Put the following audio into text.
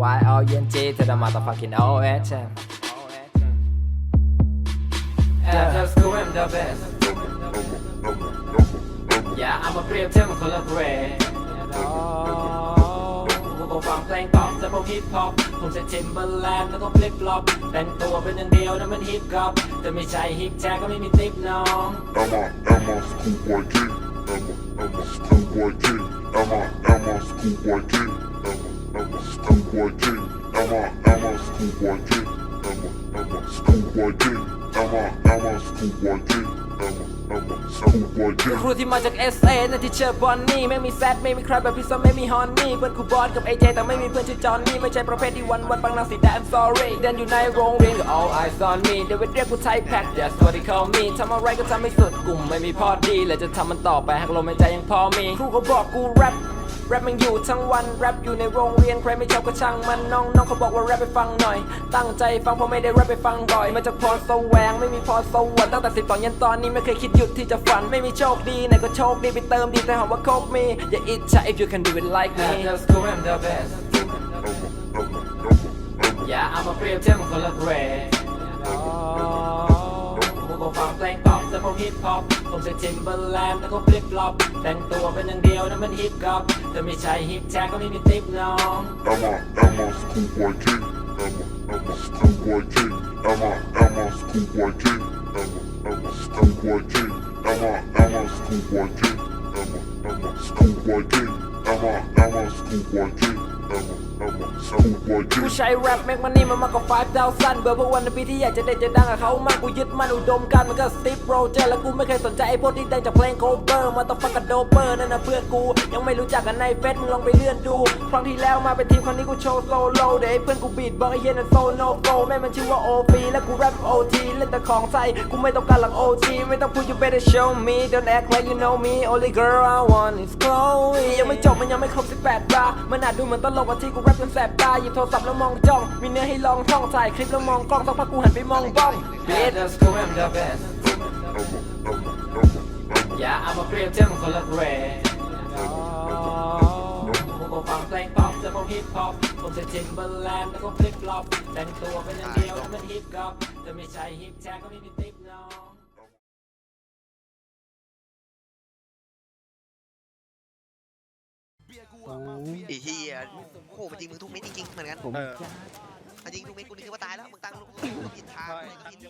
Y O N G to the motherfucking O H M After school I'm the best Yeah I'm a เปรียบเทียบมันคนละเกรดกูก็ฟังเพลงป๊อปแต่พวกฮิปฮอปผมจะทิมเบอร์แลนด์แล้วก็ฟลิปฟลอปแต่งตัวเป็นอย่างเดียวนั่นมันฮิปฮอปแต่ไม่ใช่ฮิปแจ็คก็ไม่มีติปน้อง Emma, Emma, schoolboy king. Emma, Emma, schoolboy king. Emma, Emma, schoolboy king. Schoolboy king. Emma, Emma, schoolboy king. Emma, Emma, schoolboy king. Emma, Emma, schoolboy king. Emma, I'm a schoolboy คือ king. ครูที่มาจาก SA นั่นที่เชื่อบอนนี่ไม่มีแซดไม่มีใครแบบพี่ซอมไม่มีฮอนนี่เพื่อนกูบอสกับ AJ แต่ไม่มีเพื่อนชื่อจอห์นนี่ไม่ใช่ประเภทที่วันวันๆปังนังสีแดง sorry เดินอยู่ในโรงเรียนก็ all eyes on me เดวิดเรียกกูไทยแพ็ค that's what they call me ทำอะไรก็ทำไม่สุดกลุ่มไม่มีพอดีและจะทำมันต่อไปหากลมหายใจยังพอมีครูก็บอกกูแรป แรปมันอยู่ทั้งวันแรปอยู่ในโรงเรียนใครไม่ชอบก็ช่างมันน้องน้องเขาบอกว่าแรปไปฟังหน่อย ตั้งใจฟังเพราะไม่ได้แรปไปฟังบ่อยมาจากพรแสวงไม่มีพรสวรรค์ตั้งแต่สิบตอนยันตอนนี้ไม่เคยคิดหยุดที่จะฝันไม่มีโชคดีไหนก็โชคดีไปเติมดีแต่หาว่าโคกมีอย่าอิจฉา if you can do it like me Just go I'm the best Yeah I'm a เปรีย วกฮิปฮอปผมจะทิมเบอร์แลนด์แล้วก็ฟลิปฟลอปแต่งตัวเป็นอย่างเดียวนั่นมันฮิปฮอปแต่ไม่ใช่ฮิปแจ็คก็ไม่มีติปน้อง Emma, Emma, schoolboy king. Emma, Emma, schoolboy king. Emma, Emma, schoolboy king. Emma, Emma, schoolboy king. Emma, Emma, schoolboy king. Emma, Emma, schoolboy king. Emma, Emma, schoolboy king. Emma, กูใช้แรปแม็กมันนี่มันมากกว่าไฟดาวสั้นเบอร์พวกวันในปีที่อยากจะเด่นจะดังกับเขามากกูยึดมันอุดมการมันก็สตีฟโรเจอร์แล้วกูไม่เคยสนใจไอ้พวกที่ดังจากเพลงโคเวอร์มาต้องฟังกับโดเปอร์นั่นนะเพื่อนกู ยังไม่รู้จักกันในเฟซมึงลองไปเลื่อนดูครั้งที่แล้วมาเป็นทีมครั้งนี้กูโชว์โซโล่เดี๋ยวไอ้เพื่อนกูบีดบอกไอ้เหี้ยนั่นโซโนโกแม่มันชื่อว่าโอปีและกูแรปโอทีเล่นแต่ของไทยกูไม่ต้องการหลังโอทีไม่ต้องพูด you better show me don't act like you know me only girl I want is Chloe ยังไม่จบมันยังไม่ครบ18ตามันอาจดูเหมือนตลกกว่าที่กูรปจนแสบตาหยิบโทรศัพท์แล้วมองจ้องมีเนื้อให้ลองท่องถ่ายคลิปแล้วมองกล้องสักพักกูหันไปมองบ้อง Bitch let's go I'm the best Yeah I'm a เปรียบเทียบมันคนละเกรดกูก็ฟังเพลงป๊อปแต่พวกฮิปฮอปผมจะทิมเบอร์แลนด์แล้วก็ฟลิปฟลอปแต่งตัวเป็นอย่างเดียวนั่นมันฮิปฮอปแต่ไม่ใช่ฮิปแจ็คก็ไม่มีติปน้อง ไอ้เฮียโอ้โหมันยิงมึงทุกเม็ดจริงๆเหมือนกันผมมันยิงทุกเม็ดกูนึกว่าตายแล้วมึงตั้งลูกลูกผิดทางเลยก็ผิด